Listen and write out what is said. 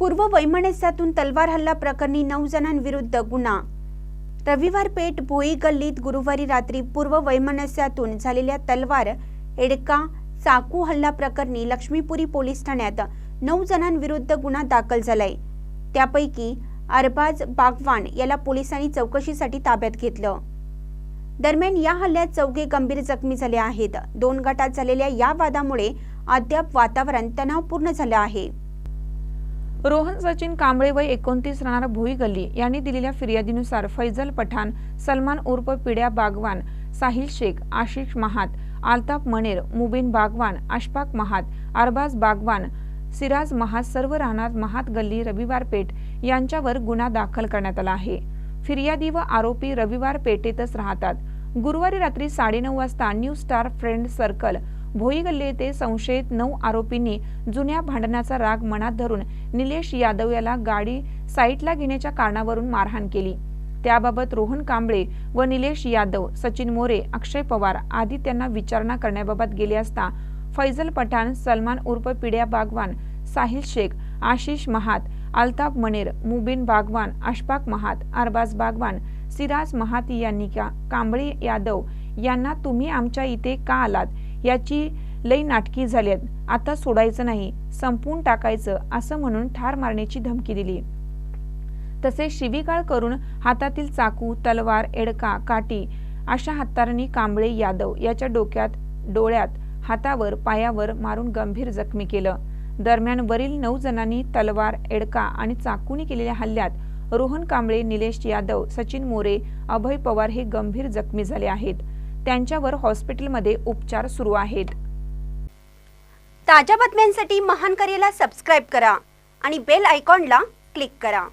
पूर्व वैमनस्यातून तलवार हल्ला प्रकरणी नऊ जणांविरुद्ध गुन्हा. रविवार पेठ भोई गल्लीत गुरुवारी रात्री पूर्व वैमनस्यातून झालेल्या तलवार एडका चाकू हल्ला प्रकरणी लक्ष्मीपुरी पोलीस ठाण्यात नऊ जणांविरुद्ध गुन्हा दाखल झालाय. त्यापैकी अरबाज बागवान याला पोलिसांनी चौकशीसाठी ताब्यात घेतलं. दरम्यान या हल्ल्यात चौघे गंभीर जखमी झाले आहेत. दोन गटात झालेल्या या वादामुळे अद्याप वातावरण तणावपूर्ण झालं आहे. रोहन सचिन कांबळे वय एकोणतीस राहणार भोई गल्ली यांनी दिलेल्या फिर्यादीनुसार फैजल पठाण सलमान उर्फ पिड्या बागवान साहिल शेख आशिष महात आलताफ मनेर मुबीन बागवान अशफाक महात अरबाज बागवान सिराज महात सर्व राहणार महात गल्ली रविवार पेठ यांच्यावर गुन्हा दाखल करण्यात आला आहे. फिर्यादी व आरोपी रविवार पेठेतच राहतात. गुरुवारी रात्री साडेनऊ वाजता New Star Friend Circle Bhoi Galli येथे संशयित नऊ आरोपींनी जुन्या भांडणाचा राग मनात धरून निलेश यादव याला गाडी साईटला घेण्याच्या कारणावरून मारहाण केली. त्याबाबत रोहन कांबळे व निलेश यादव सचिन मोरे अक्षय पवार आदी त्यांना विचारणा करण्याबाबत गेले असता फैजल पठाण सलमान उर्फ पिड्या बागवान साहिल शेख आशिष महात अल्ताफ मनेर मुबीन बागवान अशफाक महात अरबाज बागवान सिराज महात यांनी का कांबळे यादव यांना तुम्ही आमच्या इथे का आलात? याची लई नाटकी झाली आता सोडायचं नाही संपवून टाकायचं असं म्हणून ठार मारण्याची धमकी दिली. तसेच शिवीगाळ करून हातातील चाकू तलवार एडका काठी अशा हत्तारांनी कांबळे यादव याच्या डोक्यात डोळ्यात हातावर पायावर मारून गंभीर जखमी केलं. दरम्यान वरील नऊ जणांनी तलवार एडका आणि चाकूनी केलेल्या हल्ल्यात रोहन कांबळे निलेश यादव सचिन मोरे अभय पवार हे गंभीर जखमी झाले आहेत. त्यांच्यावर हॉस्पिटलमध्ये उपचार सुरू आहेत. ताज्या बातम्यांसाठी महान करेला सबस्क्राईब करा आणि बेल आयकॉनला क्लिक करा.